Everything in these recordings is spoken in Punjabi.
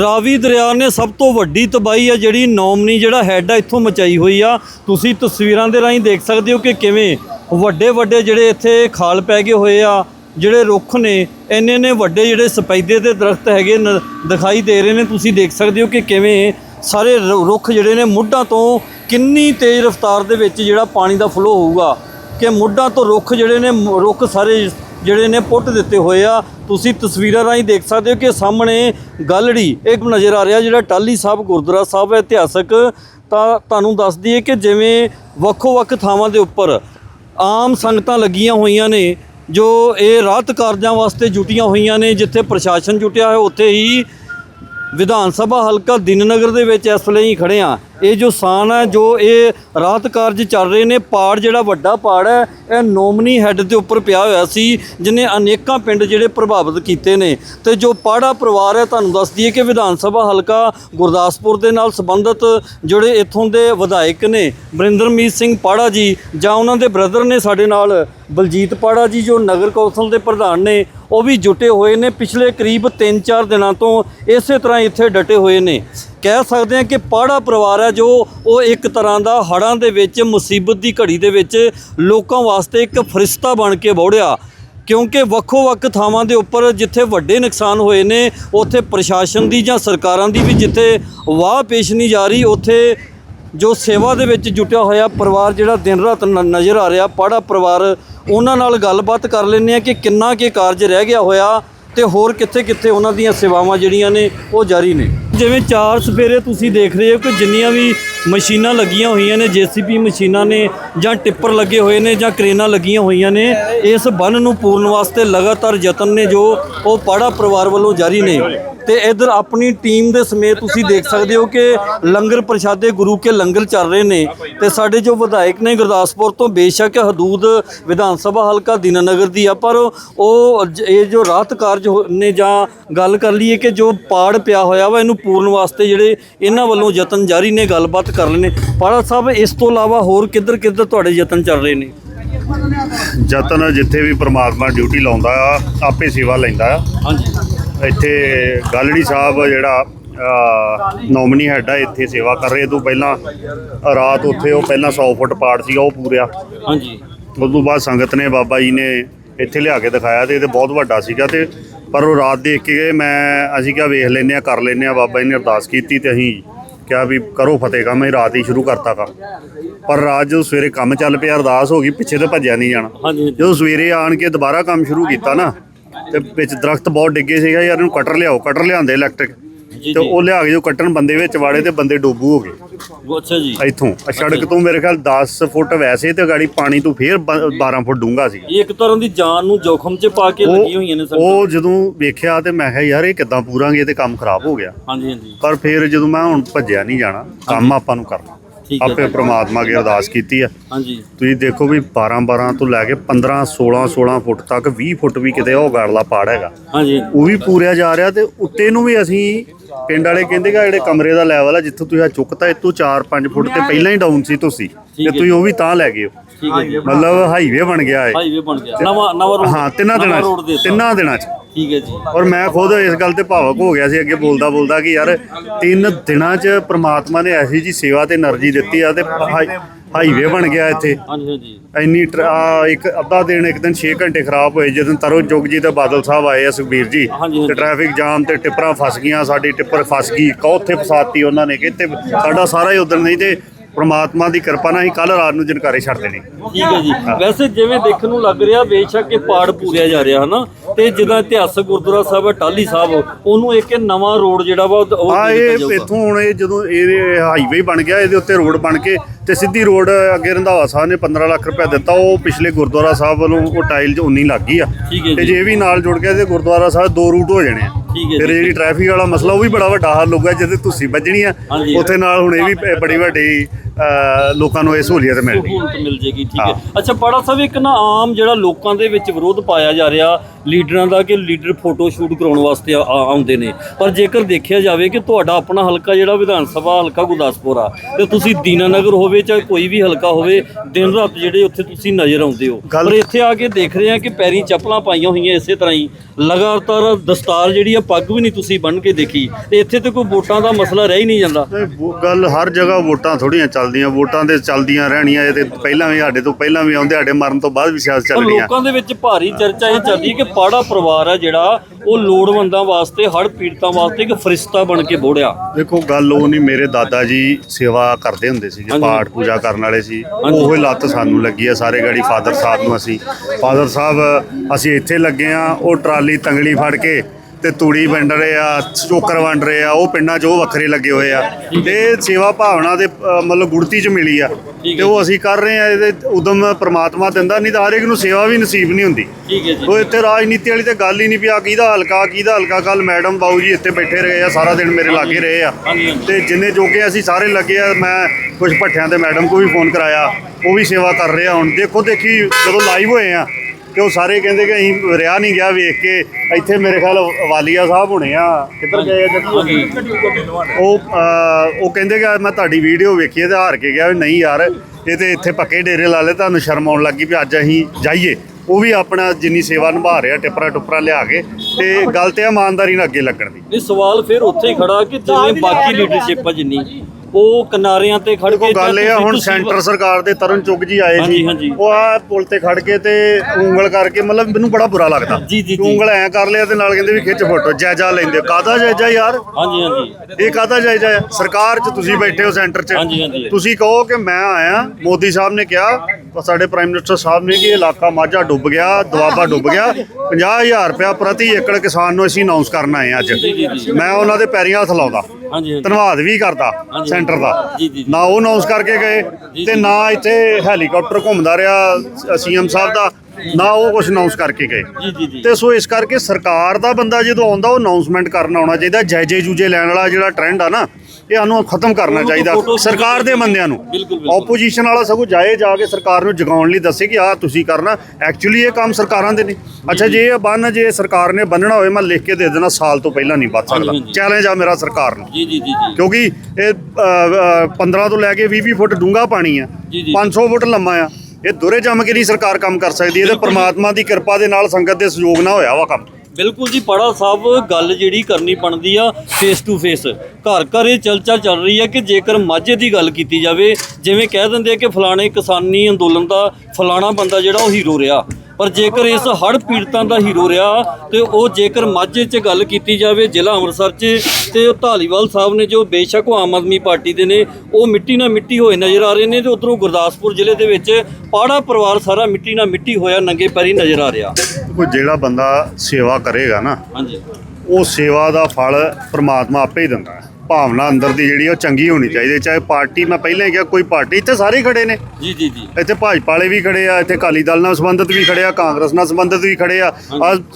ਰਾਵੀ ਦਰਿਆ ਨੇ ਸਭ ਤੋਂ ਵੱਡੀ ਤਬਾਹੀ ਆ ਜਿਹੜੀ ਨੌਮਨੀ ਜਿਹੜਾ ਹੈੱਡ ਆ ਇੱਥੋਂ ਮਚਾਈ ਹੋਈ ਆ। ਤੁਸੀਂ ਤਸਵੀਰਾਂ ਦੇ ਰਾਹੀਂ ਦੇਖ ਸਕਦੇ ਹੋ ਕਿ ਕਿਵੇਂ ਵੱਡੇ ਵੱਡੇ ਜਿਹੜੇ ਇੱਥੇ ਖਾਲ ਪੈ ਗਏ ਹੋਏ ਆ, ਜਿਹੜੇ ਰੁੱਖ ਨੇ, ਇੰਨੇ ਨੇ ਵੱਡੇ ਜਿਹੜੇ ਸਪੈਦੇ ਦੇ ਦਰਖਤ ਹੈਗੇ ਨ- ਦਿਖਾਈ ਦੇ ਰਹੇ ਨੇ। ਤੁਸੀਂ ਦੇਖ ਸਕਦੇ ਹੋ ਕਿ ਕਿਵੇਂ ਸਾਰੇ ਰੁ- ਰੁੱਖ ਜਿਹੜੇ ਨੇ ਮੁੱਢਾਂ ਤੋਂ ਕਿੰਨੀ ਤੇਜ਼ ਰਫ਼ਤਾਰ ਦੇ ਵਿੱਚ ਜਿਹੜਾ ਪਾਣੀ ਦਾ ਫਲੋ ਹੋਊਗਾ ਕਿ ਮੁੱਢਾਂ ਤੋਂ ਰੁੱਖ ਜਿਹੜੇ ਨੇ ਰੁੱਖ ਸਾਰੇ ਜਿਹੜੇ ਨੇ ਪੁੱਟ ਦਿੱਤੇ ਹੋਏ ਆ। ਤੁਸੀਂ ਤਸਵੀਰਾਂ ਰਾਹੀਂ ਦੇਖ ਸਕਦੇ ਹੋ ਕਿ ਸਾਹਮਣੇ ਗਲੜੀ ਇੱਕ ਨਜ਼ਰ ਆ ਰਿਹਾ ਜਿਹੜਾ ਟਾਲੀ ਸਾਹਿਬ ਗੁਰਦੁਆਰਾ ਸਾਹਿਬ ਹੈ ਇਤਿਹਾਸਕ ਤਾਂ ਤੁਹਾਨੂੰ ਦੱਸ ਦਈਏ ਕਿ ਜਿਵੇਂ ਵੱਖੋ ਵੱਖ ਥਾਵਾਂ ਦੇ ਉੱਪਰ ਆਮ ਸੰਗਤਾਂ ਲੱਗੀਆਂ ਹੋਈਆਂ ਨੇ, ਜੋ ਇਹ ਰਾਹਤ ਕਾਰਜਾਂ ਵਾਸਤੇ ਜੁਟੀਆਂ ਹੋਈਆਂ ਨੇ, ਜਿੱਥੇ ਪ੍ਰਸ਼ਾਸਨ ਜੁਟਿਆ ਹੈ, ਉੱਥੇ ਹੀ ਵਿਧਾਨ ਸਭਾ ਹਲਕਾ ਦਿਨਨਗਰ ਦੇ ਵਿੱਚ ਇਸ ਵੇਲੇ ਹੀ ਖੜੇ ਆ ਇਹ ਜੋ ਸਾਨ ਹੈ, ਜੋ ਇਹ ਰਾਹਤ ਕਾਰਜ ਚੱਲ ਰਹੇ ਨੇ, ਪਾੜ ਜਿਹੜਾ ਵੱਡਾ ਪਾੜ ਹੈ, ਇਹ ਨੋਮਨੀ ਹੈੱਡ ਦੇ ਉੱਪਰ ਪਿਆ ਹੋਇਆ ਸੀ, ਜਿਨੇ ਅਨੇਕਾਂ ਪਿੰਡ ਜਿਹੜੇ ਪ੍ਰਭਾਵਿਤ ਕੀਤੇ ਨੇ। ਤੇ ਜੋ ਪਾੜਾ ਪਰਿਵਾਰ ਹੈ, ਤੁਹਾਨੂੰ ਦੱਸ ਦਈਏ ਕਿ ਵਿਧਾਨ ਸਭਾ ਹਲਕਾ ਗੁਰਦਾਸਪੁਰ ਦੇ ਨਾਲ ਸੰਬੰਧਿਤ ਜਿਹੜੇ ਇੱਥੋਂ ਦੇ ਵਿਧਾਇਕ ਨੇ, ਬਰਿੰਦਰਮੀਤ ਸਿੰਘ ਪਾੜਾ ਜੀ, ਜਾਂ ਉਹਨਾਂ ਦੇ ਬ੍ਰਦਰ ਨੇ ਸਾਡੇ ਨਾਲ, ਬਲਜੀਤ ਪਾੜਾ ਜੀ, ਜੋ ਨਗਰ ਕੌਂਸਲ ਦੇ ਪ੍ਰਧਾਨ ਨੇ, ਉਹ ਵੀ ਜੁਟੇ ਹੋਏ ਨੇ। ਪਿਛਲੇ ਕਰੀਬ 3-4 ਦਿਨਾਂ ਤੋਂ ਇਸੇ ਤਰ੍ਹਾਂ ਇੱਥੇ ਡਟੇ ਹੋਏ ਨੇ। ਕਹਿ ਸਕਦੇ ਹਾਂ ਕਿ ਪਾੜਾ ਪਰਿਵਾਰ ਹੈ ਜੋ ਉਹ ਇੱਕ ਤਰ੍ਹਾਂ ਦਾ ਹੜ੍ਹਾਂ ਦੇ ਵਿੱਚ, ਮੁਸੀਬਤ ਦੀ ਘੜੀ ਦੇ ਵਿੱਚ ਲੋਕਾਂ ਵਾਸਤੇ ਇੱਕ ਫਰਿਸ਼ਤਾ ਬਣ ਕੇ ਬੌੜਿਆ। ਕਿਉਂਕਿ ਵੱਖੋ ਵੱਖ ਥਾਵਾਂ ਦੇ ਉੱਪਰ ਜਿੱਥੇ ਵੱਡੇ ਨੁਕਸਾਨ ਹੋਏ ਨੇ, ਉੱਥੇ ਪ੍ਰਸ਼ਾਸਨ ਦੀ ਜਾਂ ਸਰਕਾਰਾਂ ਦੀ ਵੀ ਜਿੱਥੇ ਵਾਹ ਪੇਸ਼ ਨਹੀਂ ਜਾ ਰਹੀ, ਉੱਥੇ ਜੋ ਸੇਵਾ ਦੇ ਵਿੱਚ ਜੁਟਿਆ ਹੋਇਆ ਪਰਿਵਾਰ ਜਿਹੜਾ ਦਿਨ ਰਾਤ ਨ- ਨਜ਼ਰ ਆ ਰਿਹਾ, ਪਾੜਾ ਪਰਿਵਾਰ, ਉਹਨਾਂ ਨਾਲ ਗੱਲਬਾਤ ਕਰ ਲੈਂਦੇ ਆ ਕਿ ਕਿੰਨਾ ਕੀ ਕਾਰਜ ਰਹਿ ਗਿਆ ਹੋਇਆ ਤੇ ਹੋਰ ਕਿੱਥੇ ਕਿੱਥੇ ਉਹਨਾਂ ਦੀਆਂ ਸੇਵਾਵਾਂ ਜਿਹੜੀਆਂ ਨੇ ਉਹ ਜਾਰੀ ਨੇ। ਜਿਵੇਂ ਚਾਰ ਸਪੇਰੇ ਤੁਸੀਂ ਦੇਖ ਰਹੇ ਹੋ ਕਿ ਜਿੰਨੀਆਂ ਵੀ ਮਸ਼ੀਨਾਂ ਲੱਗੀਆਂ ਹੋਈਆਂ ਨੇ ਜੀਸੀਪੀ ਮਸ਼ੀਨਾਂ ਨੇ ਜਾਂ ਟਿੱਪਰ ਲੱਗੇ ਹੋਏ ਨੇ ਜਾਂ ਕਰੇਨਾਂ ਲੱਗੀਆਂ ਹੋਈਆਂ ਨੇ, ਇਸ ਬੰਨ ਨੂੰ ਪੂਰਨ ਵਾਸਤੇ ਲਗਾਤਾਰ ਯਤਨ ਨੇ ਜੋ ਉਹ ਪਾੜਾ ਪਰਿਵਾਰ ਵੱਲੋਂ ਜਾਰੀ ਨੇ। ਤੇ ਇਧਰ ਆਪਣੀ ਟੀਮ ਦੇ ਸਮੇਤ ਤੁਸੀਂ ਦੇਖ ਸਕਦੇ ਹੋ ਕਿ ਲੰਗਰ ਪ੍ਰਸ਼ਾਦੇ ਗੁਰੂ ਕੇ ਲੰਗਰ ਚੱਲ ਰਹੇ ਨੇ। ਤੇ ਸਾਡੇ ਜੋ ਵਿਧਾਇਕ ਨੇ ਗੁਰਦਾਸਪੁਰ ਤੋਂ, ਬੇਸ਼ੱਕ ਹਦੂਦ ਵਿਧਾਨ ਸਭਾ ਹਲਕਾ ਦੀਨਾਨਗਰ ਦੀ ਆ, ਪਰ ਉਹ ਜ- ਇਹ ਜੋ ਰਾਹਤ ਕਾਰਜ ਹੋ- ਨੇ ਜਾਂ ਗੱਲ ਕਰ ਲਈਏ ਕਿ ਜੋ ਪਾੜ ਪਿਆ ਹੋਇਆ ਵਾ, ਇਹਨੂੰ ਪੂਰਨ ਵਾਸਤੇ ਜਿਹੜੇ ਇਹਨਾਂ ਵੱਲੋਂ ਯਤਨ ਜਾਰੀ ਨੇ ਗੱਲਬਾਤ ਕਰ ਰਹੇ ਨੇ। ਪਾੜਾ ਸਾਹਿਬ ਇਸ ਤੋਂ ਇਲਾਵਾ ਹੋਰ ਕਿੱਧਰ ਕਿੱਧਰ ਤੁਹਾਡੇ ਯਤਨ ਚੱਲ ਰਹੇ ਨੇ? ਜਤਨ ਜਿੱਥੇ ਵੀ ਪ੍ਰਮਾਤਮਾ ਡਿਊਟੀ ਲਾਉਂਦਾ ਆ ਆਪੇ ਸੇਵਾ ਲੈਂਦਾ ਆ। ਹਾਂਜੀ। ਇੱਥੇ ਗਾਲੜੀ ਸਾਹਿਬ ਜਿਹੜਾ ਨੋਮਨੀ ਹੈਡ ਆ ਇੱਥੇ ਸੇਵਾ ਕਰ ਰਹੇ। ਤੋਂ ਪਹਿਲਾਂ ਰਾਤ ਉੱਥੇ ਉਹ ਪਹਿਲਾਂ 100 ਫੁੱਟ ਪਾੜ ਸੀਗਾ ਉਹ ਪੂਰਿਆ। ਹਾਂਜੀ। ਉਸ ਤੋਂ ਬਾਅਦ ਸੰਗਤ ਨੇ ਬਾਬਾ ਜੀ ਨੇ ਇੱਥੇ ਲਿਆ ਕੇ ਦਿਖਾਇਆ ਤੇ ਇਹ ਤੇ ਬਹੁਤ ਵੱਡਾ ਸੀਗਾ ਤੇ ਪਰ ਉਹ ਰਾਤ ਦੇਖ ਕੇ ਗਏ ਮੈਂ ਅਸੀਂ ਕਿਹਾ ਵੇਖ ਲੈਨੇ ਆ ਕਰ ਲੈਨੇ ਆ ਬਾਬਾ ਜੀ ਨੇ ਅਰਦਾਸ ਕੀਤੀ ਤੇ ਅਸੀਂ ਕਿਹਾ ਵੀ ਕਰੋ ਫਤਿਹ ਕੰਮ ਇਹ ਰਾਤ ਹੀ ਸ਼ੁਰੂ ਕਰਤਾ ਕੰਮ। ਪਰ ਰਾਤ ਜਦੋਂ ਸਵੇਰੇ ਕੰਮ ਚੱਲ ਪਿਆ ਅਰਦਾਸ ਹੋ ਗਈ ਪਿੱਛੇ ਤੇ ਭੱਜਿਆ ਨਹੀਂ ਜਾਣਾ। ਜਦੋਂ ਸਵੇਰੇ ਆਣ ਕੇ ਦੁਬਾਰਾ ਕੰਮ ਸ਼ੁਰੂ ਕੀਤਾ ਨਾ ਤੇ ਵਿੱਚ ਦਰਖਤ ਬਹੁਤ ਡਿੱਗੇ ਸੀਗਾ ਯਾਰ ਇਹਨੂੰ ਕਟਰ ਲਿਆਓ ਕਟਰ ਲਿਆਂਦੇ ਇਲੈਕਟ੍ਰਿਕ ਜੀ ਤੇ ਜੀ। ਉਹ ਲਿਆ ਕੇ ਜੋ ਕੱਟਣ ਬੰਦੇ ਵਿੱਚ ਵਾੜੇ ਤੇ ਬੰਦੇ ਡੋਬੂ ਹੋ ਗਏ। ਉਹ ਅੱਛਾ ਜੀ। ਇੱਥੋਂ। ਆਹ ਸੜਕ ਤੋਂ ਮੇਰੇ ਖਿਆਲ 10 ਫੁੱਟ ਵੈਸੇ ਤੇ ਗਾੜੀ ਪਾਣੀ ਤੋਂ ਫੇਰ ਬ- 12 ਫੁੱਟ ਡੂੰਘਾ ਸੀ। ਇਹ ਇੱਕ ਤਰ੍ਹਾਂ ਦੀ ਜਾਨ ਨੂੰ ਜੋਖਮ 'ਚ ਪਾ ਕੇ ਲੱਗੀ ਹੋਈਆਂ ਨੇ ਉਹ ਸੰਗਤਾਂ ਉਹ ਜਦੋਂ ਵੇਖਿਆ ਤੇ ਮੈਂ ਕਿਹਾ ਯਾਰ ਇਹ ਕਿੱਦਾਂ ਪੂਰਾਂਗੇ? ਤੇ ਕੰਮ ਖਰਾਬ ਹੋ ਗਿਆ। ਹਾਂਜੀ ਹਾਂਜੀ। ਪਰ ਫਿਰ ਜਦੋਂ ਮੈਂ ਹੁਣ ਭੱਜਿਆ ਨਹੀਂ ਜਾਣਾ ਕੰਮ ਆਪਾਂ ਨੂੰ ਕਰਨਾ। ਠੀਕ ਹੈ ਆਪੇ ਪ੍ਰਮਾਤਮਾ ਅੱਗੇ ਅਰਦਾਸ ਕੀਤੀ ਆ ਹਾਂਜੀ। ਤੁਸੀਂ ਦੇਖੋ ਵੀ 12 12 ਤੋਂ ਲੈ ਕੇ 15 16 16 ਫੁੱਟ ਤੱਕ 20 ਫੁੱਟ ਵੀ ਕਿਤੇ ਉਹ ਗੜਲਾ ਪਾੜ ਹੈਗਾ। ਹਾਂਜੀ। ਉਹ ਵੀ ਪੂਰਿਆ ਜਾ ਰਿਹਾ ਤੇ ਉੱਤੇ ਨੂੰ ਵੀ ਅਸੀਂ ਪਿੰਡ ਵਾਲੇ ਕਹਿੰਦੇ ਕਿ ਜਿਹੜੇ ਕਮਰੇ ਦਾ ਲੈਵਲ ਆ ਜਿੱਥੋਂ ਤੁਸੀਂ ਆਹ ਚੁੱਕਤਾ ਇਹ ਤੋਂ 4-5 ਫੁੱਟ ਤੇ ਪਹਿਲਾਂ ਹੀ ਡਾਊਨ ਸੀ ਤੁਸੀਂ। ਤੇ ਤੁਸੀਂ ਉਹ ਵੀ ਤਾਂ ਲੈ ਗਏ ਹੋ। ਠੀਕ ਹੈ ਜੀ। ਮਤਲਬ ਹਾਈਵੇ ਬਣ ਗਿਆ ਹੈ ਹਾਈਵੇ ਬਣ ਗਿਆ। ਨਵਾਂ ਨਵਾਂ ਰੋਡ ਹਾਂ ਤਿੰਨਾਂ ਦਿਨਾਂ ਚ। ਤਿੰਨਾਂ ਦਿਨਾਂ ਚ। ਠੀਕ ਹੈ ਜੀ। ਔਰ ਮੈਂ ਖੁਦ ਇਸ ਗੱਲ ਤੇ ਭਾਵਕ ਹੋ ਗਿਆ ਸੀ ਅੱਗੇ ਬੋਲਦਾ ਬੋਲਦਾ ਕਿ ਯਾਰ ਤਿੰਨ ਦਿਨਾਂ 'ਚ ਪ੍ਰਮਾਤਮਾ ਨੇ ਐਸੀ ਜੀ ਸੇਵਾ ਤੇ એનર્ਜੀ ਦਿੱਤੀ ਆ ਤੇ ਹਾਈਵੇ ਬਣ ਗਿਆ ਇੱਥੇ। ਹਾਂਜੀ ਹਾਂਜੀ। ਇੰਨੀ ਟਰ- ਇੱਕ ਅੱਧਾ ਦਿਨ ਇੱਕ ਦਿਨ 6 ਘੰਟੇ ਖਰਾਬ ਹੋਏ ਜਦੋਂ ਤਰੋ ਜੋਗ ਜੀ ਤੇ ਬਾਦਲ ਸਾਹਿਬ ਆਏ ਆ ਸੁਖਬੀਰ ਜੀ ਤੇ ਟ੍ਰੈਫਿਕ ਜਾਮ ਤੇ ਟਿੱਪਰਾਂ ਫਸ ਗਈਆਂ ਸਾਡੀ ਟਿੱਪਰ ਫਸ ਗਈ ਕਾ ਉੱਥੇ ਫਸਾਤੀ ਉਹਨਾਂ ਨੇ ਕਿਤੇ ਸਾਡਾ ਸਾਰਾ ਹੀ ਉਧਰ ਨਹੀਂ ਤੇ ਪ੍ਰਮਾਤਮਾ ਦੀ ਕਿਰਪਾ ਨਾਲ ਹੀ ਕੱਲ ਰਾਤ ਨੂੰ ਜਨਕਾਰੇ ਛੱਡ ਦੇਣੀ ਠੀਕ ਹੈ ਜੀ। ਵੈਸੇ ਜਿਵੇਂ ਦੇਖਣ ਨੂੰ ਲੱਗ ਰਿਹਾ ਬੇਸ਼ੱਕ ਇਹ ਪਾੜ ਪੂਰਿਆ ਜਾ ਰਿਹਾ ਹਨਾ? ਤੇ ਜਿਹਦਾ ਇਤਿਹਾਸਕ ਗੁਰਦੁਆਰਾ ਸਾਹਿਬ ਹੈ ਟਾਲੀ ਸਾਹਿਬ ਉਹਨੂੰ ਇੱਕ ਨਵਾਂ ਰੋਡ ਜਿਹੜਾ ਵਾ ਉਹ- ਆ ਇਹ। ਇੱਥੋਂ ਹੁਣ ਇਹ ਜਦੋਂ ਇਹ ਹਾਈਵੇ ਬਣ ਗਿਆ ਇਹਦੇ ਉੱਤੇ ਰੋਡ ਬਣ ਕੇ ਤੇ ਸਿੱਧੀ ਰੋਡ ਅੱਗੇ ਰੰਧਾਵਾ ਸਾਹਿਬ ਨੇ 15 ਲੱਖ ਰੁਪਏ ਦਿੱਤਾ ਉਹ ਪਿਛਲੇ ਗੁਰਦੁਆਰਾ ਸਾਹਿਬ ਵੱਲੋਂ ਉਹ ਟਾਈਲ 'ਚ ਉਨੀ ਲੱਗ ਗਈ ਆ। ਤੇ ਜੀ। ਜੇ ਇਹ ਵੀ ਨਾਲ ਜੁੜ ਗਿਆ ਤੇ ਗੁਰਦੁਆਰਾ ਸਾਹਿਬ ਦੋ ਰੂਟ ਹੋ ਜਾਣੇ ਆ। ਠੀਕ ਹੈ ਫਿਰ ਜਿਹੜੀ ਟ੍ਰੈਫਿਕ ਵਾਲਾ ਮਸਲਾ ਉਹ ਵੀ ਬੜਾ ਵੱਡਾ ਹੱਲ ਹੋਊਗਾ ਜਿੱਥੇ ਤੁਸੀਂ ਵੱਜਣੀ ਆ ਹਾਂਜੀ। ਉੱਥੇ ਨਾਲ ਹੁਣ ਇਹ ਵੀ ਬੜੀ ਵੱਡੀ ਲੋਕਾਂ ਨੂੰ ਇਹ ਸਹੂਲੀਅਤ ਮਿਲਣੀ ਸਹੂਲਤ ਮਿਲ ਜੇਗੀ ਠੀਕ ਹੈ। ਅੱਛਾ ਪਾੜਾ ਸਾਹਿਬ ਇੱਕ ਨਾ ਆਮ ਜਿਹੜਾ ਲੋਕਾਂ ਦੇ ਵਿੱਚ ਵਿਰੋਧ ਪਾਇਆ ਜਾ ਰਿਹਾ ਲੀਡਰਾਂ ਦਾ ਕਿ ਲੀਡਰ ਫੋਟੋ ਸ਼ੂਟ ਕਰਾਉਣ ਵਾਸਤੇ ਆਉਂਦੇ ਨੇ। ਪਰ ਜੇਕਰ ਦੇਖਿਆ ਜਾਵੇ ਕਿ ਤੁਹਾਡਾ ਆਪਣਾ ਹਲਕਾ ਜਿਹੜਾ ਵਿਧਾਨ ਸਭਾ ਹਲਕਾ ਗੁਰਦਾਸਪੁਰ ਆ ਤੇ ਤੁਸੀਂ ਦੀਨਾਨਗਰ ਹੋਵੇ ਚਾਹੇ ਕੋਈ ਵੀ ਹਲਕਾ ਹੋਵੇ ਦਿਨ ਰਾਤ ਜਿਹੜੇ ਉੱਥੇ ਤੁਸੀਂ ਨਜ਼ਰ ਆਉਂਦੇ ਹੋ। ਪਰ ਇੱਥੇ ਆ ਕੇ ਦੇਖ ਰਹੇ ਆ ਕਿ ਪੈਰੀਂ ਚੱਪਲਾਂ ਪਾਈਆਂ ਹੋਈਆਂ ਇਸੇ ਤਰ੍ਹਾਂ ਹੀ। ਲਗਾਤਾਰ ਦਸਤਾਰ ਜਿਹੜੀ ਆ ਪੱਗ ਵੀ ਨਹੀਂ ਤੁਸੀਂ ਬੰਨ ਕੇ ਦੇਖੀ। ਤੇ ਇੱਥੇ ਤੇ ਕੋਈ ਵੋਟਾਂ ਦਾ ਮਸਲਾ ਰਹਿ ਹੀ ਨਹੀਂ ਜਾਂਦਾ। ਗੱਲ ਹਰ ਜਗ੍ਹਾ ਵੋਟਾਂ ਥੋੜੀਆਂ ਚੱਲਦੀਆਂ ਵੋਟਾਂ ਤੇ ਚੱਲਦੀਆਂ ਰਹਿਣੀਆਂ ਇਹ ਤੇ ਪਹਿਲਾਂ ਵੀ ਸਾਡੇ ਤੋਂ ਪਹਿਲਾਂ ਵੀ ਆਉਂਦੇ ਸਾਡੇ ਮਰਨ ਤੋਂ ਬਾਅਦ ਵੀ ਸਿਆਸਤ ਚੱਲ ਰਹੀਆਂ ਲੋਕਾਂ ਦੇ ਵਿੱਚ ਭਾਰੀ ਚਰਚਾ ਇਹ ਚੱਲਦੀ ਕਿ ਪਾੜਾ ਪਰਿਵਾਰ ਆ ਜਿਹੜਾ ਉਹ ਲੋੜਵੰਦਾਂ ਵਾਸਤੇ ਹੜ ਪੀੜਤਾਂ ਵਾਸਤੇ ਇੱਕ ਫਰਿਸ਼ਤਾ ਬਣ ਕੇ ਬੋੜਿਆ। ਦੇਖੋ ਗੱਲ ਉਹ ਨਹੀਂ ਮੇਰੇ ਦਾਦਾ ਜੀ ਸੇਵਾ ਕਰਦੇ ਹੁੰਦੇ ਹਾਂਜੀ। ਪਾਠ ਪੂਜਾ ਕਰਨ ਵਾਲੇ ਸੀ ਉਹੀ ਲੱਤ ਸਾਨੂੰ ਲੱਗੀ ਆ ਸਾਰੇ ਗਾੜੀ ਫਾਦਰ ਸਾਹਿਬ ਨੂੰ ਅਸੀਂ। ਫਾਦਰ ਸਾਹਿਬ ਅਸੀਂ ਇੱਥੇ ਲੱਗੇ ਆ ਉਹ ਟਰਾਲੀ ਤੰਗਲੀ ਫੜ ਕੇ ਤੇ ਤੂੜੀ ਵੰਡ ਰਹੇ ਆ ਚੋਕਰ ਵੰਡ ਰਹੇ ਆ ਉਹ ਪਿੰਡਾਂ 'ਚ ਉਹ ਵੱਖਰੇ ਲੱਗੇ ਹੋਏ ਆ। ਤੇ ਸੇਵਾ ਭਾਵਨਾ ਦੇ ਅ, ਮਤਲਬ ਗੁੜਤੀ 'ਚ ਮਿਲੀ ਆ। ਤੇ ਉਹ ਅਸੀਂ ਕਰ ਰਹੇ ਆ ਇਹਦੇ ਉਦਮ ਪ੍ਰਮਾਤਮਾ ਦਿੰਦਾ ਨਹੀਂ ਤਾਂ ਹਰ ਇੱਕ ਨੂੰ ਸੇਵਾ ਵੀ ਨਸੀਬ ਨਹੀਂ ਹੁੰਦੀ। ਠੀਕ ਹੈ ਜੀ। ਉਹ ਇੱਥੇ ਰਾਜਨੀਤੀ ਵਾਲੀ ਤੇ ਗੱਲ ਹੀ ਨਹੀਂ ਪਿਆ ਕਿਹਦਾ ਹਲਕਾ ਕਿਹਦਾ ਹਲਕਾ। ਕੱਲ ਮੈਡਮ ਬਾਊ ਜੀ ਇੱਥੇ ਬੈਠੇ ਰਹੇ ਆ ਸਾਰਾ ਦਿਨ ਮੇਰੇ ਲਾਗੇ ਰਹੇ ਆ। ਹਾਂਜੀ। ਤੇ ਜਿੰਨੇ ਜੋਗੇ ਅਸੀਂ ਸਾਰੇ ਲੱਗੇ ਆ ਮੈਂ ਕੁਝ ਭੱਠਿਆਂ ਤੇ ਮੈਡਮ ਕੋ ਵੀ ਫੋਨ ਕਰਾਇਆ ਉਹ ਵੀ ਸੇਵਾ ਕਰ ਰਹੇ ਆ ਹੁਣ। ਦੇਖੋ ਦੇਖੀ ਜਦੋਂ ਲਾਈਵ ਹੋਏ ਆ ਕਿ ਉਹ ਸਾਰੇ ਕਹਿੰਦੇ ਕਿ ਅਸੀਂ ਰਿਆ ਨਹੀਂ ਗਿਆ ਵੇਖ ਕੇ। ਇੱਥੇ ਮੇਰੇ ਖਿਆਲ ਵਾਲੀਆ ਸਾਹਿਬ ਹੋਣੇ ਆ। ਕਿੱਧਰ ਗਏ ਆ ਜੱਗੀ ਉਹ ਉਹ ਕਹਿੰਦੇ ਕਿ ਮੈਂ ਤੁਹਾਡੀ ਵੀਡੀਓ ਵੇਖੀ ਹੈ ਤੇ ਹਾਰ ਕੇ ਗਿਆ ਵੀ ਨਹੀਂ ਯਾਰ। ਇਹ ਤੇ ਇੱਥੇ ਪੱਕੇ ਡੇਰੇ ਲਾ ਲਏ ਤੁਹਾਨੂੰ ਸ਼ਰਮ ਆਉਣ ਲੱਗੀ ਵੀ ਅੱਜ ਅਸੀਂ ਜਾਈਏ। ਉਹ ਵੀ ਆਪਣਾ ਜਿੰਨੀ ਸੇਵਾ ਨਿਭਾ ਰਿਹਾ ਟਿਪਰਾ ਟੁਪਰਾ ਲਿਆ ਕੇ ਤੇ ਗੱਲ ਤੇ ਇਮਾਨਦਾਰੀ ਨਾਲ ਅੱਗੇ ਲੱਗਣ ਦੀ। ਇਹ ਸਵਾਲ ਫਿਰ ਉੱਥੇ ਹੀ ਖੜਾ ਕਿ ਜਿਵੇਂ ਬਾਕੀ ਲੀਡਰਸ਼ਿਪ ਆ ਜਿੰਨੀ। ਉਹ ਕਿਨਾਰਿਆਂ ਤੇ ਖੜ ਦੇਖੋ ਕੇ ਗੱਲ ਇਹ ਆ ਹੁਣ ਸੈਂਟਰ ਸਰਕਾਰ ਦੇ ਤਰਨ ਚੁੱਗ ਜੀ ਆਏ ਹਾਂਜੀ। ਉਹ ਆ ਪੁਲ ਤੇ ਖੜ ਕੇ ਤੇ ਉਂਗਲ ਕਰਕੇ ਮਤਲਬ ਮੈਨੂੰ ਬੜਾ ਬੁਰਾ ਲੱਗਦਾ। ਜੀ, ਜੀ, ਜੀ। ਉਂਗਲ ਐ ਕਰ ਲਿਆ ਤੇ ਨਾਲ ਕਹਿੰਦੇ ਵੀ ਖਿੱਚ ਫੋਟੋ ਜਾਇਜ਼ਾ ਲੈਂਦੇ ਕਾਹਦਾ ਜਾਇਜ਼ਾ ਯਾਰ? ਹਾਂਜੀ ਹਾਂਜੀ। ਇਹ ਕਾਹਦਾ ਜਾਇਜ਼ਾ ਹੈ? ਸਰਕਾਰ 'ਚ ਤੁਸੀਂ ਬੈਠੇ ਹੋ ਸੈਂਟਰ 'ਚ। ਤੁਸੀਂ ਕਹੋ ਕਿ ਮੈਂ ਆਇਆ ਮੋਦੀ ਸਾਹਿਬ ਨੇ ਕਿਹਾ ਸਾਡੇ ਪ੍ਰਾਈਮ ਮਿਨਿਸਟਰ ਸਾਹਿਬ ਨੇ ਕਿ ਇਲਾਕਾ ਮਾਝਾ ਡੁੱਬ ਗਿਆ ਦੁਆਬਾ ਡੁੱਬ ਗਿਆ। 50000 ਰੁਪਇਆ ਪ੍ਰਤੀ ਏਕੜ ਕਿਸਾਨ ਨੂੰ ਅਸੀਂ ਅਨਾਉਂਸ ਕਰਨ ਆਏ ਅੱਜ। ਜੀ, ਜੀ। ਮੈਂ ਉਹਨਾਂ ਦੇ ਪੈਰੀਂ ਹੱਥ ਲਾਉਂਦਾ। ਹਾਂਜੀ ਹਾਂਜੀ ਧੰਨਵਾਦ ਵੀ ਕਰਦਾ। ਸੈਂਟਰ ਦਾ ਜੀ, ਜੀ, ਜੀ। ਨਾ ਉਹ ਅਨਾਉਂਸ ਕਰਕੇ ਗਏ ਤੇ। ਨਾ ਇੱਥੇ ਹੈਲੀਕਾਪਟਰ ਘੁੰਮਦਾ ਰਿਹਾ ਸੀਐਮ ਸਾਹਿਬ ਦਾ ਨਾ ਉਹ ਕੁਝ ਅਨਾਉਂਸ ਕਰਕੇ ਗਏ ਜੀ ਜੀ ਜੀ ਤੇ ਸੋ ਇਸ ਕਰਕੇ ਸਰਕਾਰ ਦਾ ਬੰਦਾ ਜਦੋਂ ਆਉਂਦਾ ਉਹ ਅਨਾਉਂਸਮੈਂਟ ਕਰਨ ਆਉਣਾ ਚਾਹੀਦਾ ਜਾਇਜੇ ਜੂਜੇ ਲੈਣ ਵਾਲਾ ਜਿਹੜਾ ਟ੍ਰੈਂਡ ਆ ਨਾ ਇਹ ਸਾਨੂੰ ਖਤਮ ਕਰਨਾ ਚਾਹੀਦਾ। ਸਰਕਾਰ ਦੇ ਬੰਦਿਆਂ ਨੂੰ। ਆਪੋਜੀਸ਼ਨ ਵਾਲਾ ਸਗੋਂ ਜਾਏ ਜਾ ਕੇ ਸਰਕਾਰ ਨੂੰ ਜਗਾਉਣ ਲਈ ਦੱਸੇ ਕਿ ਆਹ ਤੁਸੀਂ ਕਰਨਾ। ਐਕਚੁਅਲੀ ਇਹ ਕੰਮ ਸਰਕਾਰਾਂ ਦੇ ਨੇ। ਅੱਛਾ ਜੇ ਇਹ ਬੰਨ ਜੇ ਸਰਕਾਰ ਨੇ ਬੰਨਣਾ ਹੋਵੇ ਮੈਂ ਲਿਖ ਕੇ ਦੇ ਦੇਣਾ ਸਾਲ ਤੋਂ ਪਹਿਲਾਂ ਨਹੀਂ ਹਾਂਜੀ, ਸਕਦਾ। ਚੈਲੰਜ ਆ ਮੇਰਾ ਸਰਕਾਰ ਨੂੰ। ਜੀ ਜੀ ਜੀ ਜੀ। ਕਿਉਂਕਿ ਇਹ ਅ, ਅ, 15 ਤੋਂ ਲੈ ਕੇ 20 20 ਫੁੱਟ ਡੂੰਘਾ ਪਾਣੀ ਆ। ਜੀ, ਜੀ। 500 ਫੁੱਟ ਲੰਮਾ ਆ। ਇਹ ਦੁਰੇ ਜੰਮ ਕੇ ਨਹੀਂ ਸਰਕਾਰ ਕੰਮ ਕਰ ਸਕਦੀ। ਇਹਦੇ ਬਿਲਕੁਲ। ਪ੍ਰਮਾਤਮਾ ਦੀ ਕਿਰਪਾ ਦੇ ਨਾਲ ਸੰਗਤ ਦੇ ਸਹਿਯੋਗ ਨਾਲ ਹੋਇਆ ਵਾ ਕੰਮ। ਬਿਲਕੁਲ ਜੀ, ਪਾੜਾ ਸਾਹਿਬ, ਗੱਲ ਜਿਹੜੀ ਕਰਨੀ ਬਣਦੀ ਆ ਫੇਸ ਟੂ ਫੇਸ ਘਰ ਘਰ ਇਹ ਚਲਚਾ ਚੱਲ ਰਹੀ ਹੈ ਕਿ ਜੇਕਰ ਮਾਝੇ ਦੀ ਗੱਲ ਕੀਤੀ ਜਾਵੇ, ਜਿਵੇਂ ਕਹਿ ਦਿੰਦੇ ਆ ਕਿ ਫਲਾਣੇ ਕਿਸਾਨੀ ਅੰਦੋਲਨ ਦਾ ਫਲਾਣਾ ਬੰਦਾ ਜਿਹੜਾ ਉਹ ਹੀਰੋ ਰਿਹਾ। ਪਰ ਜੇਕਰ ਇਸ ਹੜ ਪੀੜਤਾਂ ਦਾ ਹੀਰੋ ਰਿਹਾ, ਤੇ ਉਹ ਜੇਕਰ ਮਾਝੇ 'ਚ ਗੱਲ ਕੀਤੀ ਜਾਵੇ, ਜ਼ਿਲ੍ਹਾ ਅੰਮ੍ਰਿਤਸਰ 'ਚ, ਤੇ ਉਹ ਢਾਲੀਵਾਲ ਸਾਹਿਬ ਨੇ ਜੋ ਬੇਸ਼ੱਕ ਉਹ ਆਮ ਆਦਮੀ ਪਾਰਟੀ ਦੇ ਨੇ, ਉਹ ਮਿੱਟੀ ਨਾਲ ਮਿੱਟੀ ਹੋਏ ਨਜ਼ਰ ਆ ਰਹੇ ਨੇ ਤੇ ਉਧਰੋਂ ਗੁਰਦਾਸਪੁਰ ਜ਼ਿਲ੍ਹੇ ਦੇ ਵਿੱਚ ਪਾੜਾ ਪਰਿਵਾਰ ਸਾਰਾ ਮਿੱਟੀ ਨਾਲ ਮਿੱਟੀ ਹੋਇਆ, ਨੰਗੇ ਪੈਰੀ ਨਜ਼ਰ ਆ ਰਿਹਾ। ਕੋਈ ਜਿਹੜਾ ਬੰਦਾ ਸੇਵਾ ਕਰੇਗਾ ਨਾ ਹਾਂਜੀ। ਉਹ ਸੇਵਾ ਦਾ ਫਲ ਪ੍ਰਮਾਤਮਾ ਆਪੇ ਹੀ ਦਿੰਦਾ ਹੈ। ਭਾਵਨਾ ਅੰਦਰ ਦੀ ਜਿਹੜੀ ਉਹ ਚੰਗੀ ਹੋਣੀ ਚਾਹੀਦੀ ਚਾਹੇ ਪਾਰਟੀ ਮੈਂ ਪਹਿਲਾਂ ਹੀ ਕਿਹਾ ਕੋਈ ਪਾਰਟੀ ਇੱਥੇ ਸਾਰੇ ਹੀ ਖੜੇ ਨੇ। ਜੀ ਜੀ ਜੀ। ਇੱਥੇ ਭਾਜਪਾ ਵਾਲੇ ਵੀ ਖੜੇ ਆ ਇੱਥੇ ਅਕਾਲੀ ਦਲ ਨਾਲ ਸੰਬੰਧਿਤ ਵੀ ਖੜੇ ਆ ਕਾਂਗਰਸ ਨਾਲ ਸੰਬੰਧਿਤ ਵੀ ਖੜੇ ਆ।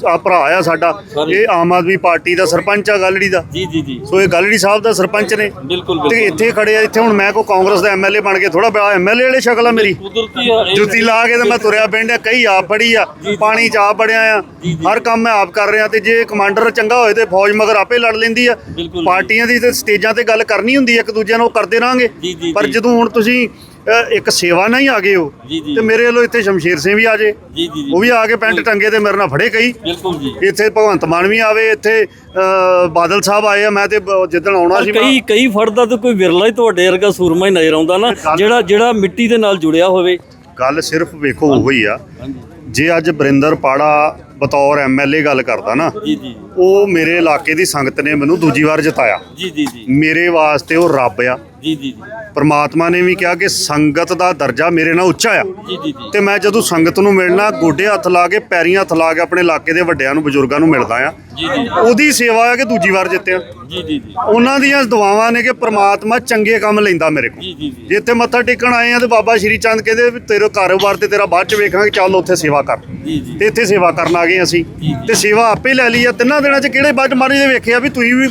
ਆ ਭਰਾ ਆ ਸਾਡਾ। ਇਹ ਆਮ ਆਦਮੀ ਪਾਰਟੀ ਦਾ ਸਰਪੰਚ ਆ ਗਲੜੀ ਦਾ। ਜੀ ਜੀ ਜੀ। ਸੋ ਇਹ ਗਲੜੀ ਸਾਹਿਬ ਦਾ ਸਰਪੰਚ ਨੇ। ਬਿਲਕੁਲ ਤੇ ਇੱਥੇ ਖੜੇ ਆ ਇੱਥੇ ਹੁਣ ਮੈਂ ਕੋ ਕਾਂਗਰਸ ਦਾ ਐਮਐਲਏ ਬਣ ਕੇ ਥੋੜਾ ਬੜਾ ਐਮਐਲਏ ਵਾਲੀ ਸ਼ਕਲ ਆ ਮੇਰੀ। ਕੁਦਰਤੀ ਜੁੱਤੀ ਲਾ ਕੇ ਤੇ ਮੈਂ ਤੁਰਿਆ ਪਿੰਡ ਕਈ ਆਪ ਫੜੀ ਆ ਪਾਣੀ ਚ ਆਪ ਬੜਿਆ ਆ। ਹਰ ਕੰਮ ਮੈਂ ਆਪ ਕਰ ਰਿਹਾ ਤੇ ਜੇ ਕਮਾਂਡਰ ਚੰਗਾ ਹੋਏ ਤੇ ਫੌਜ ਮਗਰ ਆਪੇ ਲੜ ਲੈਂਦੀ ਆ। ਪਾਰਟੀਆਂ ਦੀ ਤੇ ਸਟੇਜਾਂ ਤੇ ਗੱਲ ਕਰਨੀ ਹੁੰਦੀ ਆ ਇੱਕ ਦੂਜੇ ਨਾਲ ਉਹ ਕਰਦੇ ਰਾਂਗੇ ਜੀ, ਜੀ, ਪਰ ਜੀ। ਜਦੋਂ ਹੁਣ ਤੁਸੀਂ ਅ, ਇੱਕ ਸੇਵਾ ਨਾਲ ਹੀ ਆ ਗਏ ਹੋ ਜੀ, ਜੀ। ਤੇ ਮੇਰੇ ਵੱਲੋਂ ਇੱਥੇ ਸ਼ਮਸ਼ੀਰ ਸਿੰਘ ਵੀ ਆ ਜੇ। ਜੀ ਜੀ ਜੀ। ਉਹ ਵੀ ਆ ਕੇ ਪੈਂਟ ਟੰਗੇ ਤੇ ਮੇਰੇ ਨਾਲ ਫੜੇ ਕਈ। ਬਿਲਕੁਲ ਜੀ। ਇੱਥੇ ਭਗਵੰਤ ਮਾਨ ਵੀ ਆਵੇ ਇੱਥੇ ਅ, ਬਾਦਲ ਸਾਹਿਬ ਆਏ ਆ ਮੈਂ ਤੇ ਬ- ਜਿੱਦਣ ਆਉਣਾ ਸੀ ਮੈਂ- ਕਈ ਕਈ ਫੜਦਾ ਤਾਂ ਕੋਈ ਵਿਰਲਾ ਹੀ ਤੁਹਾਡੇ ਵਰਗਾ ਸੂਰਮਾ ਹੀ ਨਜ਼ਰ ਆਉਂਦਾ ਨਾ। ਜਿਹੜਾ ਜਿਹੜਾ ਮਿੱਟੀ ਦੇ ਨਾਲ ਜੁੜਿਆ ਹੋਵੇ। ਗੱਲ ਸਿਰਫ ਵੇਖੋ ਉਹੋ ਹੀ ਆ। ਹਾਂਜੀ। ਜੇ ਅੱਜ ਬਰਿੰਦਰ ਪਾੜਾ ਬਤੌਰ ਐਮਐਲਏ ਗੱਲ ਕਰਦਾ ਨਾ ਜੀ ਜੀ। ਉਹ ਮੇਰੇ ਇਲਾਕੇ ਦੀ ਸੰਗਤ ਨੇ ਮੈਨੂੰ ਦੂਜੀ ਵਾਰ ਜਿਤਾਇਆ। ਜੀ ਜੀ ਜੀ। ਮੇਰੇ ਵਾਸਤੇ ਉਹ ਰੱਬ ਆ। ਜੀ ਜੀ ਜੀ। ਪਰਮਾਤਮਾ ਨੇ ਵੀ ਕਿਹਾ ਕਿ ਸੰਗਤ ਦਾ ਦਰਜਾ ਮੇਰੇ ਨਾਲ ਉੱਚਾ ਆ। ਜੀ ਜੀ ਜੀ। ਤੇ ਮੈਂ ਜਦੋਂ ਸੰਗਤ ਨੂੰ ਮਿਲਣਾ ਗੋਡੇ ਹੱਥ ਲਾ ਕੇ ਪੈਰੀਂ ਹੱਥ ਲਾ ਕੇ ਆਪਣੇ ਇਲਾਕੇ ਦੇ ਵੱਡਿਆਂ ਨੂੰ ਬਜ਼ੁਰਗਾਂ ਨੂੰ ਮਿਲਦਾ ਆ। ਜੀ ਜੀ ਉਹਦੀ ਸੇਵਾ ਆ ਕਿ ਦੂਜੀ ਵਾਰ ਜਿੱਤਿਆ। ਜੀ ਜੀ ਜੀ। ਉਹਨਾਂ ਦੀਆਂ ਦੁਆਵਾਂ ਨੇ ਕਿ ਪ੍ਰਮਾਤਮਾ ਚੰਗੇ ਕੰਮ ਲੈਂਦਾ ਮੇਰੇ ਕੋਲ। ਜੀ ਜੀ ਜੀ। ਜੇ ਇੱਥੇ ਮੱਥਾ ਟੇਕਣ ਆਏ ਆ ਤੇ ਬਾਬਾ ਸ਼੍ਰੀ ਚੰਦ ਕਹਿੰਦੇ ਵੀ ਤੇਰੇ ਕਾਰੋਬਾਰ ਤੇ ਤੇਰਾ ਬਾਅਦ ਚ ਵੇਖਾਂਗੇ ਚੱਲ ਉੱਥੇ ਸੇਵਾ ਕਰ। ਜੀ ਜੀ। ਤੇ ਇੱਥੇ ਸੇਵਾ ਕਰਨ ਆ ਗਏ ਅਸੀਂ। ਜੀ। ਤੇ ਸੇਵਾ ਆਪੇ ਲੈ ਲਈ ਆ। ਤਿੰਨਾਂ ਦਿਨਾਂ ਚ ਕਿਹੜੇ ਬਾਅਦ ਮਾਰੀ ਦੇ ਵੇਖਿਆ ਵੀ ਤੁਸੀਂ ਵੀ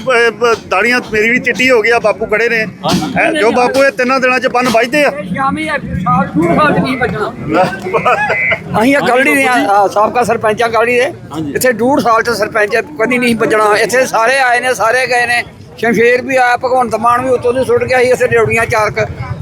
ਦਾੜੀਆਂ ਮੇਰੀ ਵੀ ਚਿੱਟੀ ਹੋ ਗਈ ਆ ਬਾਪੂ ਖੜੇ ਨੇ। ਕਿਉਂ ਬਾਪੂ ਇਹ ਤਿੰਨਾਂ ਦਿਨਾਂ 'ਚ ਬੰਨ ਵੱਜਦੇ ਆ। ਸ਼ਾਮੀ ਸਾਲ ਦੂਰ ਸਾਲ ਨਹੀਂ ਬਚਣਾ ਅਸੀਂ ਇਹ ਗਲੜੀ ਦੇ ਆ ਆ, ਸਾਬਕਾ ਸਰਪੰਚਾਂ ਗਲੜੀ ਦੇ। ਇੱਥੇ ਡੂਢ ਸਾਲ ਚ ਸਰਪੰਚ ਕਦੀ ਨਹੀਂ ਬਚਣਾ ਇੱਥੇ ਸਾਰੇ ਆਏ ਨੇ ਸਾਰੇ ਗਏ ਨੇ। ਸ਼ਮਸ਼ੇਰ ਵੀ ਆਇਆ ਭਗਵੰਤ ਮਾਨ ਵੀ ਉੱਤੋਂ ਦੀ ਸੁੱਟ ਗਿਆ ਸੀ ਇੱਥੇ ਡਿਉੜੀਆਂ ਚਾਰਕ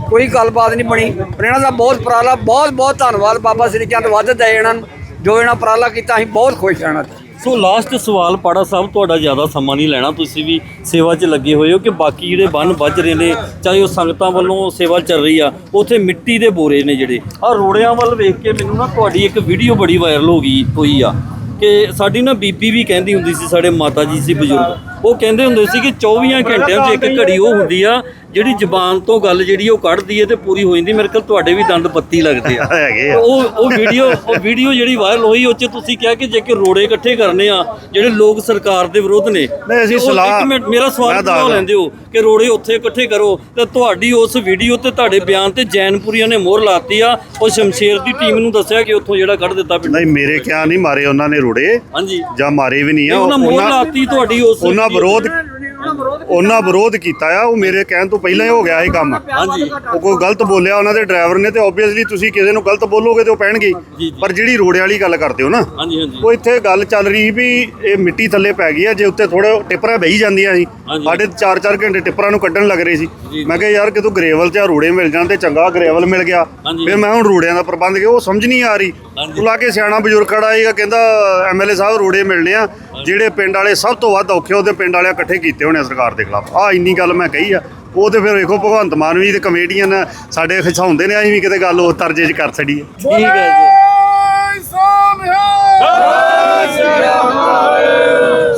ਕੋਈ ਗੱਲਬਾਤ ਨਹੀਂ ਬਣੀ। ਪਰ ਇਹਨਾਂ ਦਾ ਬਹੁਤ ਉਪਰਾਲਾ ਬਹੁਤ ਬਹੁਤ ਧੰਨਵਾਦ ਬਾਬਾ ਸ੍ਰੀ ਚੰਦ ਵੱਧ ਦੇ ਇਹਨਾਂ ਨੂੰ। ਜੋ ਇਹਨਾਂ ਉਪਰਾਲਾ ਕੀਤਾ ਅਸੀਂ ਬਹੁਤ ਖੁਸ਼ ਹਾਂ ਇਹਨਾਂ ਤੋਂ ਸੋ ਲਾਸਟ ਸਵਾਲ ਪਾੜਾ ਸਾਹਿਬ ਤੁਹਾਡਾ ਜ਼ਿਆਦਾ ਸਮਾਂ ਨਹੀਂ ਲੈਣਾ। ਤੁਸੀਂ ਵੀ ਸੇਵਾ 'ਚ ਲੱਗੇ ਹੋਏ ਹੋ ਕਿ ਬਾਕੀ ਜਿਹੜੇ ਬੰਨ ਵੱਜ ਰਹੇ ਨੇ ਚਾਹੇ ਉਹ ਸੰਗਤਾਂ ਵੱਲੋਂ ਸੇਵਾ ਚੱਲ ਰਹੀ ਆ ਉੱਥੇ ਮਿੱਟੀ ਦੇ ਬੋਰੇ ਨੇ ਜਿਹੜੇ। ਆ ਰੋੜਿਆਂ ਵੱਲ ਵੇਖ ਕੇ ਮੈਨੂੰ ਨਾ ਤੁਹਾਡੀ ਇੱਕ ਵੀਡੀਓ ਬੜੀ ਵਾਇਰਲ ਹੋ ਗਈ ਹੋਈ ਆ ਕਿ ਸਾਡੀ ਨਾ ਬੀਬੀ ਵੀ ਕਹਿੰਦੀ ਹੁੰਦੀ ਸੀ ਸਾਡੇ ਮਾਤਾ ਜੀ ਸੀ ਬਜ਼ੁਰਗ। ਉਹ ਕਹਿੰਦੇ ਹੁੰਦੇ ਸੀ ਕਿ 24 ਘੰਟਿਆਂ 'ਚ ਇੱਕ ਘੜੀ ਉਹ ਹੁੰਦੀ ਆ ਜਿਹੜੀ ਜ਼ਬਾਨ ਤੋਂ ਗੱਲ ਜਿਹੜੀ ਉਹ ਕੱਢਦੀ ਹੈ ਤੇ ਪੂਰੀ ਹੋ ਜਾਂਦੀ ਮੇਰੇ ਕੋਲ ਤੁਹਾਡੇ ਵੀ ਦੰਦ ਬੱਤੀ ਲੱਗਦੇ ਆ। ਹੈਗੇ ਆ। ਉਹ ਉਹ ਵੀਡੀਓ ਉਹ ਵੀਡੀਓ ਜਿਹੜੀ ਵਾਇਰਲ ਹੋਈ ਉਹ 'ਚ ਤੁਸੀਂ ਕਿਹਾ ਕਿ ਜੇ ਕਿ ਰੋੜੇ ਇਕੱਠੇ ਕਰਨੇ ਆ ਜਿਹੜੇ ਲੋਕ ਸਰਕਾਰ ਦੇ ਵਿਰੁੱਧ ਨੇ ਨਹੀਂ, ਅਸੀਂ ਤੇ ਉਹ- ਸਲਾਹ- ਇੱਕ ਮਿੰਟ ਮੇਰਾ ਮੈਂ ਸਵਾਲ ਦੱਸਦਾ। ਜਵਾਬ ਲੈਂਦੇ ਹੋ ਕਿ ਰੋੜੇ ਉੱਥੇ ਇਕੱਠੇ ਕਰੋ ਤੇ ਤੁਹਾਡੀ ਉਸ ਵੀਡੀਓ ਤੇ ਤੁਹਾਡੇ ਬਿਆਨ ਤੇ ਜੈਨਪੁਰੀਆਂ ਨੇ ਮੋਹਰ ਲਾਤੀ ਆ ਉਹ ਸ਼ਮਸ਼ੇਰ ਦੀ ਟੀਮ ਨੂੰ ਦੱਸਿਆ ਕਿ ਉੱਥੋਂ ਜਿਹੜਾ ਕੱਢ ਦਿੱਤਾ ਪਿੰਡ ਨਹੀਂ ਮੇਰੇ ਕਿਹਾ ਨਹੀਂ ਮਾਰੇ ਉਹਨਾਂ ਨੇ ਰੋੜੇ ਹਾਂਜੀ। ਜਾਂ ਮਾਰੇ ਵੀ ਨਹੀਂ ਆ। ਉਹਨਾਂ ਮੋਹਰ ਲਾਤੀ ਤੁਹਾਡੀ ਉਸ ਉਹਨਾਂ ਵਿਰੋਧ ਉਹਨਾਂ ਵਿਰੋਧ ਕੀਤਾ ਆ ਉਹ ਮੇਰੇ ਕਹਿਣ ਤੋਂ ਪਹਿਲਾਂ ਹੀ ਹੋ ਗਿਆ ਇਹ ਕੰਮ। ਹਾਂਜੀ। ਉਹ ਕੋਈ ਗਲਤ ਬੋਲਿਆ ਉਹਨਾਂ ਦੇ ਡਰਾਈਵਰ ਨੇ ਤੇ ਆਬਵੀਅਸਲੀ ਤੁਸੀਂ ਕਿਸੇ ਨੂੰ ਗਲਤ ਬੋਲੋਗੇ ਤੇ ਉਹ ਪੈਣਗੇ। ਪਰ ਜਿਹੜੀ ਰੋੜੇ ਵਾਲੀ ਗੱਲ ਕਰਦੇ ਹੋ ਨਾ ਹਾਂਜੀ ਹਾਂਜੀ। ਉਹ ਇੱਥੇ ਗੱਲ ਚੱਲ ਰਹੀ ਸੀ ਵੀ ਇਹ ਮਿੱਟੀ ਥੱਲੇ ਪੈ ਗਈ ਆ ਜੇ ਉੱਤੇ ਥੋੜੇ ਟਿੱਪਰਾਂ ਬਹੀ ਜਾਂਦੀਆਂ ਸੀ। ਸਾਡੇ 4-4 ਘੰਟੇ ਟਿੱਪਰਾਂ ਨੂੰ ਕੱਢਣ ਲੱਗ ਰਹੇ ਸੀ। ਮੈਂ ਕਿਹਾ ਯਾਰ ਕਿਤੋਂ ਗਰੇਵਲ ਜਾਂ ਰੋੜੇ ਮਿਲ ਜਾਣ ਤੇ ਚੰਗਾ ਗਰੇਵਲ ਮਿਲ ਗਿਆ। ਫਿਰ ਮੈਂ ਹੁਣ ਰੋੜਿਆਂ ਦਾ ਪ੍ਰਬੰਧ ਕੀਤਾ ਉਹ ਸਮਝ ਨਹੀਂ ਆ ਰਹੀ। ਹਾਂਜੀ। ਉਹ ਲਾ ਕੇ ਸਿਆਣਾ ਬਜ਼ੁਰਗ ਖੜਾ ਸੀਗਾ ਕਹਿੰਦਾ ਐਮਐਲਏ ਸਾਹਿਬ ਰੋੜੇ ਮਿਲਣੇ ਆ। ਜਿਹੜੇ ਪਿੰਡ ਵਾਲੇ ਸਭ ਤੋਂ ਵੱਧ ਔਖੇ ਉਹਦੇ ਪਿੰਡ ਵਾਲਿਆਂ ਇਕੱਠੇ ਕੀਤੇ ਹੋਣੇ ਆ ਸਰਕਾਰ ਦੇ ਖਿਲਾਫ। ਆ ਇੰਨੀ ਗੱਲ ਮੈਂ ਕਹੀ ਆ। ਉਹ ਤੇ ਫਿਰ ਵੇਖੋ ਭਗਵੰਤ ਮਾਨ ਵੀ ਤੇ ਕਮੇਡੀਅਨ ਸਾਡੇ ਖਿਚਾਉਂਦੇ ਨੇ ਅਸੀਂ ਵੀ ਕਿਤੇ ਗੱਲ ਉਸ ਤਰਜੇ 'ਚ ਕਰ ਛੜੀਏ ਠੀਕ ਹੈ ਜੀ।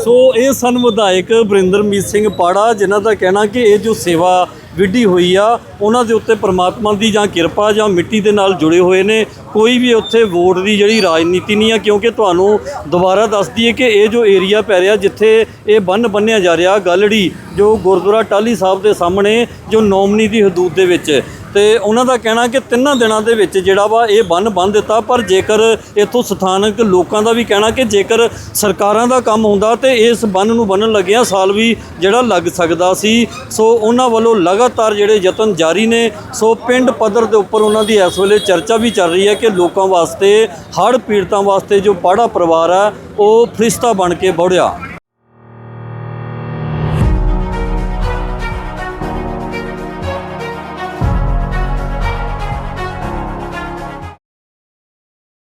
ਸੋ ਇਹ ਸਨ ਵਿਧਾਇਕ ਬਰਿੰਦਰਮੀਤ ਸਿੰਘ ਪਾੜਾ ਜਿਨ੍ਹਾਂ ਦਾ ਕਹਿਣਾ ਕਿ ਇਹ ਜੋ ਸੇਵਾ ਵਿੱਢੀ ਹੋਈ ਆ, ਉਹਨਾਂ ਦੇ ਉੱਤੇ ਪ੍ਰਮਾਤਮਾ ਦੀ ਜਾਂ ਕਿਰਪਾ ਜਾਂ ਮਿੱਟੀ ਦੇ ਨਾਲ ਜੁੜੇ ਹੋਏ ਨੇ। ਕੋਈ ਵੀ ਉੱਥੇ ਵੋਟ ਦੀ ਜਿਹੜੀ ਰਾਜਨੀਤੀ ਨਹੀਂ ਆ, ਕਿਉਂਕਿ ਤੁਹਾਨੂੰ ਦੁਬਾਰਾ ਦੱਸ ਦਈਏ ਕਿ ਇਹ ਜੋ ਏਰੀਆ ਪੈ ਰਿਹਾ, ਜਿੱਥੇ ਇਹ ਬੰਨ ਬੰਨਿਆ ਜਾ ਰਿਹਾ ਗਲੜੀ ਜੋ ਗੁਰਦੁਆਰਾ ਟਾਲੀ ਸਾਹਿਬ ਦੇ ਸਾਹਮਣੇ, ਜੋ ਨੌਮਨੀ ਦੀ ਹਦੂਦ ਦੇ ਵਿੱਚ ਤੇ ਉਹਨਾਂ ਦਾ ਕਹਿਣਾ ਕਿ ਤਿੰਨਾਂ ਦਿਨਾਂ ਦੇ ਵਿੱਚ ਜਿਹੜਾ ਵਾ ਇਹ ਬੰਨ ਬੰਨ ਦਿੱਤਾ, ਪਰ ਜੇਕਰ ਇੱਥੋਂ ਸਥਾਨਕ ਲੋਕਾਂ ਦਾ ਵੀ ਕਹਿਣਾ ਕਿ ਜੇਕਰ ਸਰਕਾਰਾਂ ਦਾ ਕੰਮ ਹੁੰਦਾ ਤੇ ਇਸ ਬੰਨ ਨੂੰ ਬੰਨਣ ਲੱਗਿਆ ਸਾਲ ਵੀ ਜਿਹੜਾ ਲੱਗ ਸਕਦਾ ਸੀ। ਸੋ ਉਹਨਾਂ ਵੱਲੋਂ ਲਗਾਤਾਰ ਜਿਹੜੇ ਯਤਨ ਜਾਰੀ ਨੇ। ਸੋ ਪਿੰਡ ਪੱਧਰ ਦੇ ਉੱਪਰ ਉਹਨਾਂ ਦੀ ਇਸ ਵੇਲੇ ਚਰਚਾ ਵੀ ਚੱਲ ਰਹੀ ਹੈ ਕਿ ਲੋਕਾਂ ਵਾਸਤੇ, ਹੜ੍ਹ ਪੀੜਤਾਂ ਵਾਸਤੇ ਜੋ ਪਾੜਾ ਪਰਿਵਾਰ ਹੈ ਉਹ ਫਰਿਸ਼ਤਾ ਬਣ ਕੇ ਬੜਿਆ।